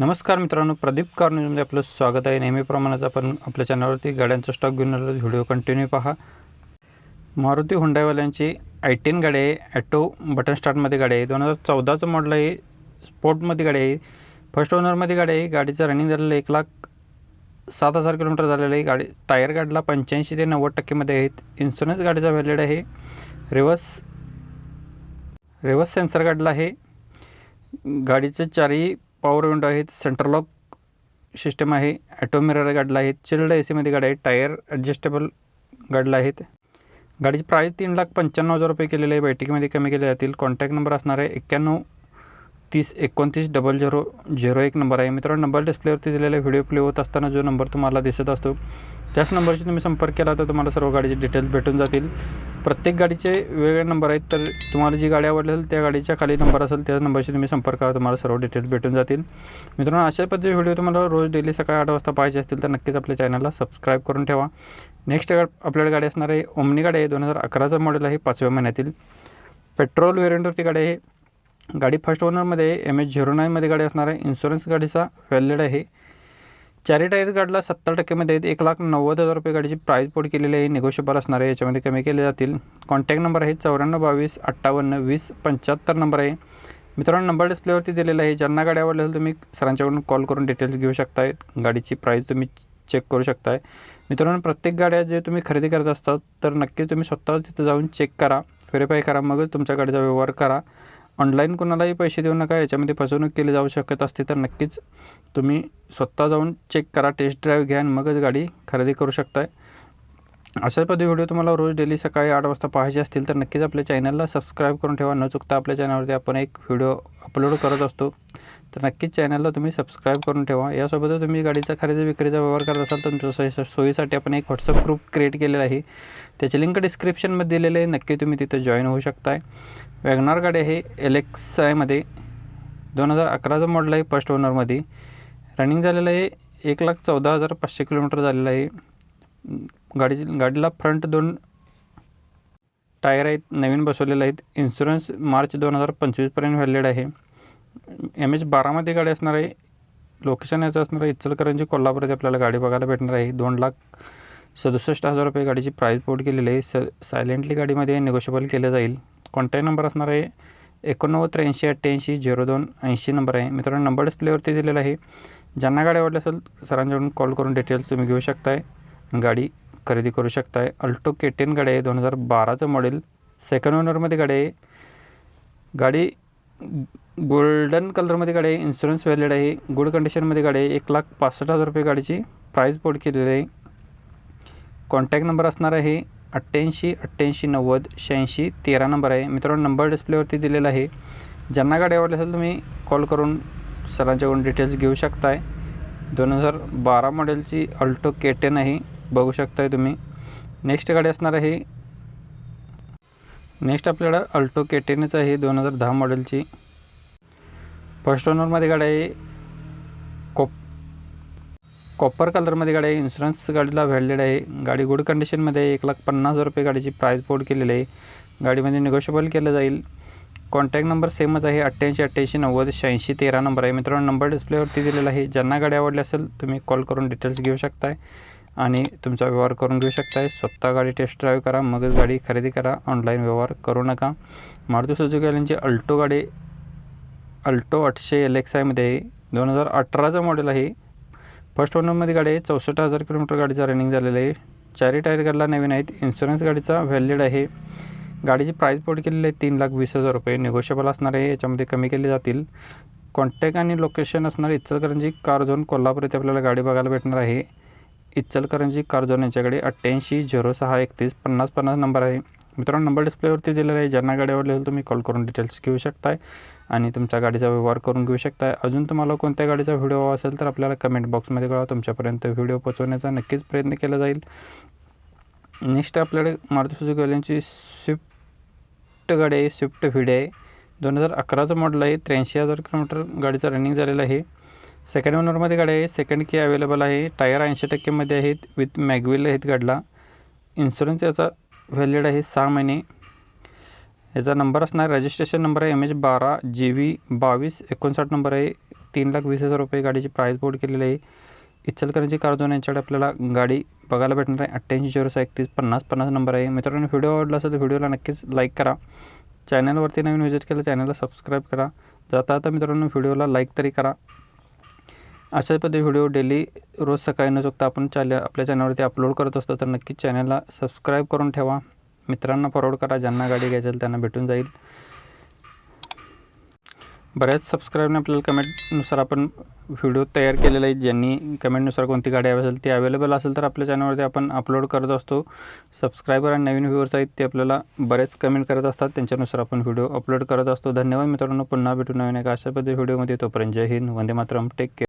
नमस्कार मित्रांनो प्रदीप कार न्यूजमध्ये आपलं स्वागत आहे. नेहमीप्रमाणेच आपण आपल्या चॅनलवरती गाड्यांचा स्टॉक घेऊन आलो व्हिडिओ कंटिन्यू पहा. मारुती हुंडाईवाल्यांची आय टेन गाडी आहे. ॲटो बटन स्टार्टमध्ये गाडी आहे. दोन हजार चौदाचं मॉडल आहे. स्पोर्टमध्ये गाडी आहे. फर्स्ट ओनरमध्ये गाडी आहे. गाडीचं रनिंग झालेलं एक लाख सात हजार किलोमीटर झालेलं आहे. गाडी टायर गाडीला पंच्याऐंशी ते नव्वद टक्केमध्ये आहेत. इन्शुरन्स गाडीचा व्हॅलिड आहे. रिवर्स रिवर्स सेन्सर गाडीला आहे. गाडीचं चारही पॉवर विंडो आहेत सेंटर लॉक सिस्टम आहे ॲटो मिरर गाडीला आहेत चिल्ड ए सीमध्ये गाडी आहे टायर ॲडजस्टेबल गाडीला आहेत. गाडीची प्राईस तीन लाख पंच्याण्णव हजार रुपये केलेली आहे बैठकीमध्ये कमी केले जातील कॉन्टॅक्ट नंबर असणार आहे एक्क्याण्णव तीस एकोणतीस डबल झिरो झिरो एक नंबर आहे. मित्रांनो नंबर डिस्प्लेवरती दिलेला व्हिडिओ प्ले होत असताना जो नंबर तुम्हाला दिसत असतो त्याच नंबरशी तुम्ही संपर्क केला तर तुम्हाला सर्व गाडीचे डिटेल्स भेटून जातील. प्रत्येक गाडीचे वेगवेगळे नंबर आहेत तर तुम्हाला जी गाडी आवडली असेल त्या गाडीच्या खाली नंबर असेल त्या नंबरशी तुम्ही संपर्क करा तुम्हाला सर्व डिटेल्स भेटून जातील. मित्रांनो अशा पद्धतीचे व्हिडिओ तुम्हाला रोज डेली सकाळी आठ वाजता पाहिजे असतील तर नक्कीच आपल्या चॅनलला सबस्क्राईब करून ठेवा. नेक्स्ट आपल्याकडे गाडी असणार आहे ओमनी गाडी आहे. दोन हजार अकराचं मॉडेल आहे पाचव्या महिन्यातील. पेट्रोल व्हेरियंटवरती गाडी आहे. गाडी फर्स्ट ओनरमध्ये एम एच झिरो नाईनमध्ये गाडी असणार आहे. इन्शुरन्स गाडीचा व्हॅलिड आहे. चारी टायर गाडीला सत्तर टक्केमध्ये आहेत. एक लाख नव्वद हजार रुपये गाडीची प्राईस पोट केलेली आहे. निगोशिएबल असणार आहे. याच्यामध्ये कमी केले जातील. कॉन्टॅक्ट नंबर आहे चौऱ्याण्णव बावीस अठ्ठावन्न वीस पंच्याहत्तर नंबर आहे. मित्रांनो नंबर डिस्प्लेवरती दिलेला आहे. ज्यांना गाडी आवडली असेल तुम्ही सरांच्याकडून कॉल करून डिटेल्स घेऊ शकताय. गाडीची प्राईस तुम्ही चेक करू शकताय. मित्रांनो प्रत्येक गाड्या जे तुम्ही खरेदी करत असतात तर नक्कीच तुम्ही स्वतः तिथं जाऊन चेक करा. व्हेरीफाय करा. मगच तुमच्या गाडीचा व्यवहार करा. ऑनलाईन कोणालाही पैसे देऊ नका याच्यामध्ये फसवणूक केली जाऊ शकत असते तर नक्कीच तुम्ही स्वतः जाऊन चेक करा टेस्ट ड्राईव्ह घ्या आणि मगच गाडी खरेदी करू शकताय. अशा पद्धती व्हिडिओ तुम्हाला रोज डेली सकाळी आठ वाजता पाहायचे असतील तर नक्कीच आपल्या चॅनलला सबस्क्राईब करून ठेवा. न चुकता आपल्या चॅनलवरती आपण एक व्हिडिओ अपलोड करत असतो. तर नक्कीच चॅनलला तुम्ही सबस्क्राईब करून ठेवा. यासोबतच तुम्ही गाडीचा खरेदी विक्रीचा व्यवहार करत असाल तर तुमच्या सोयी सोयीसाठी आपण एक व्हॉट्सअप ग्रुप क्रिएट केलेला आहे. त्याची लिंक डिस्क्रिप्शनमध्ये दिलेली आहे. नक्की तुम्ही तिथं जॉईन होऊ शकताय. वॅगनार गाडी आहे एल एक्स आयमध्ये दोन हजार अकराचं मॉडल आहे फर्स्ट ओनरमध्ये रनिंग झालेलं आहे एक लाख चौदा हजार पाचशे किलोमीटर झालेलं आहे. गाडीची गाडीला फ्रंट दोन टायर आहेत नवीन बसवलेले आहेत. इन्शुरन्स मार्च दोन हजार पंचवीसपर्यंत व्हॅलिड आहे. एम एच बारामध्ये गाडी असणार आहे. लोकेशन याचं असणार आहे. इचलकरंजी कोल्हापूरची आपल्याला गाडी बघायला भेटणार आहे. दोन लाख सदुसष्ट हजार रुपये गाडीची प्राईस पोट केलेली आहे. स सायलेंटली गाडीमध्ये निगोशिएबल केलं जाईल. कॉन्टॅक्ट नंबर असणार आहे. एकोणनव्वद त्र्याऐंशी अठ्ठ्याऐंशी झिरो दोन ऐंशी नंबर आहे. मित्रांनो नंबर डिस्प्लेवरती दिलेला आहे. ज्यांना गाडी आवडली असेल सरांच्याकडून कॉल करून डिटेल्स तुम्ही घेऊ शकताय. गाडी खरेदी करू शकताय. अल्टो के टेन गाडी आहे दोन हजार बाराचं मॉडेल सेकंड ओनरमध्ये गाडी आहे. गाडी गोल्डन कलरमध्ये गाडी आहे. इन्शुरन्स व्हॅलिड आहे. गुड कंडिशनमध्ये गाडी आहे. एक लाख पासष्ट हजार रुपये गाडीची प्राईस बोर्ड केलेली आहे. कॉन्टॅक्ट नंबर असणार आहे. अठ्ठ्याऐंशी अठ्ठ्याऐंशी नव्वद शहाऐंशी तेरा नंबर आहे. मित्रांनो नंबर डिस्प्लेवरती दिलेला आहे. ज्यांना गाडी आवडली असेल तुम्ही कॉल करून सरांच्याकडून डिटेल्स घेऊ शकताय. दोन हजार बारा मॉडेलची अल्टो के टेन आहे. बघू शकताय तुम्ही. नेक्स्ट गाडी असणार आहे. नेक्स्ट आपल्याकडं अल्टो के टेनच आहे दोन हजार दहा मॉडेलची फर्स्ट ओनरमध्ये गाडी आहे कॉपर कलरमध्ये गाडी आहे इन्शुरन्स गाडीला व्हॅलिड आहे. गाडी गुड कंडिशनमध्ये आहे एक लाख पन्नास हजार रुपये गाडीची प्राईस बोर्ड केलेली आहे. गाडीमध्ये निगोशिएबल केलं जाईल. कॉन्टॅक्ट नंबर सेमच आहे अठ्ठ्याऐंशी अठ्ठ्याऐंशी नव्वद शहाऐंशी तेरा नंबर आहे. मित्रांनो नंबर डिस्प्लेवरती दिलेला आहे. ज्यांना गाडी आवडली असेल तुम्ही कॉल करून डिटेल्स घेऊ शकताय. आणि तुमचा व्यवहार करून घेऊ शकताय. स्वतः गाडी टेस्ट ड्राईव्ह करा मगच गाडी खरेदी करा. ऑनलाईन व्यवहार करू नका. मारुती सुजुकी यांची अल्टो गाडी अल्टो आठशे एल एक्स आयमध्ये दोन हजार अठराचं मॉडेल आहे. फर्स्ट ओनरमध्ये गाडी आहे चौसष्ट हजार किलोमीटर गाडीचा रनिंग झालेलं आहे. चारी टायर गाडीला नवीन आहेत. इन्शुरन्स गाडीचा व्हॅलिड आहे. गाडीची प्राईस पोट केलेली आहे तीन लाख वीस हजार रुपये. निगोशिएबल असणार आहे. याच्यामध्ये कमी केले जातील. कॉन्टॅक्ट आणि लोकेशन असणार इचलकरंजी कार झोन कोल्हापूर येथे आपल्याला गाडी बघायला भेटणार आहे. इचलकरंजी कार झोन यांच्याकडे अठ्ठ्याऐंशी झिरो सहा एकतीस पन्नास पन्नास नंबर आहे. मित्रांनो नंबर डिस्प्लेवरती दिलेला आहे. ज्यांना गाडीवर लिहिलं तुम्ही कॉल करून डिटेल्स घेऊ शकताय आणि तुमच्या गाडीचा व्यवहार करून घेऊ शकताय. अजून तुम्हाला कोणत्या गाडीचा व्हिडिओ हवा असेल तर आपल्याला कमेंट बॉक्समध्ये कळवा. तुमच्यापर्यंत व्हिडिओ पोचवण्याचा नक्कीच प्रयत्न केला जाईल. नेक्स्ट आपल्याकडे मारुती सुजुकी सुझुकी स्विफ्ट गाडी आहे. स्विफ्ट व्हिडी आहे. दोन हजार अकराचं मॉडल आहे. त्र्याऐंशी हजार किलोमीटर गाडीचं रनिंग झालेलं आहे. सेकंड ओनरमध्ये गाडी आहे. सेकंड की अवेलेबल आहे. टायर ऐंशी टक्केमध्ये आहेत. विथ मॅगविल आहेत गाडीला. इन्शुरन्स याचा व्हॅलिड आहे सहा महिने. याचा नंबर असणार रजिस्ट्रेशन नंबर आहे एम एच बारा जी व्ही बावीस एकोणसाठ नंबर आहे तीन लाख वीस हजार रुपये गाडीची प्राईस बोर्ड केलेली आहे. इचलकरंजी कारजोन यांच्याकडे आपल्याला गाडी बघायला भेटणार आहे अठ्ठ्याऐंशी झिरो सहा एकतीस पन्नास पन्नास नंबर आहे. मित्रांनो व्हिडिओ आवडला असेल तर व्हिडिओला नक्कीच लाईक करा. चॅनलवरती नवीन व्हिजिट केलं चॅनलला सबस्क्राईब करा. जाता आता मित्रांनो व्हिडिओला लाईक तरी करा. अशाच पद्धती व्हिडिओ डेली रोज सकाळी न चुकता आपण चॅनल आपल्या चॅनलवरती अपलोड करत असतो तर नक्कीच चॅनलला सबस्क्राईब करून ठेवा. मित्रांना फॉरवर्ड करा ज्यांना गाडी घ्यायची त्यांना भेटून जाईल. बऱ्याच सबस्क्राईबने आपल्याला कमेंटनुसार आपण व्हिडिओ तयार केलेला आहे. ज्यांनी कमेंटनुसार कोणती गाडी हवी असेल ती अवेलेबल असेल तर आपल्या चॅनलवरती आपण अपलोड करत असतो. सबस्क्रायबर आणि नवीन व्ह्यूअर्स आहेत ते आपल्याला बरेच कमेंट करत असतात. त्यांच्यानुसार आपण व्हिडिओ अपलोड करत असतो. धन्यवाद मित्रांनो. पुन्हा भेटू नवीन एका अशा पद्धती व्हिडिओमध्ये. तोपर्यंत जय हिंद. वंदे मातरम. Take care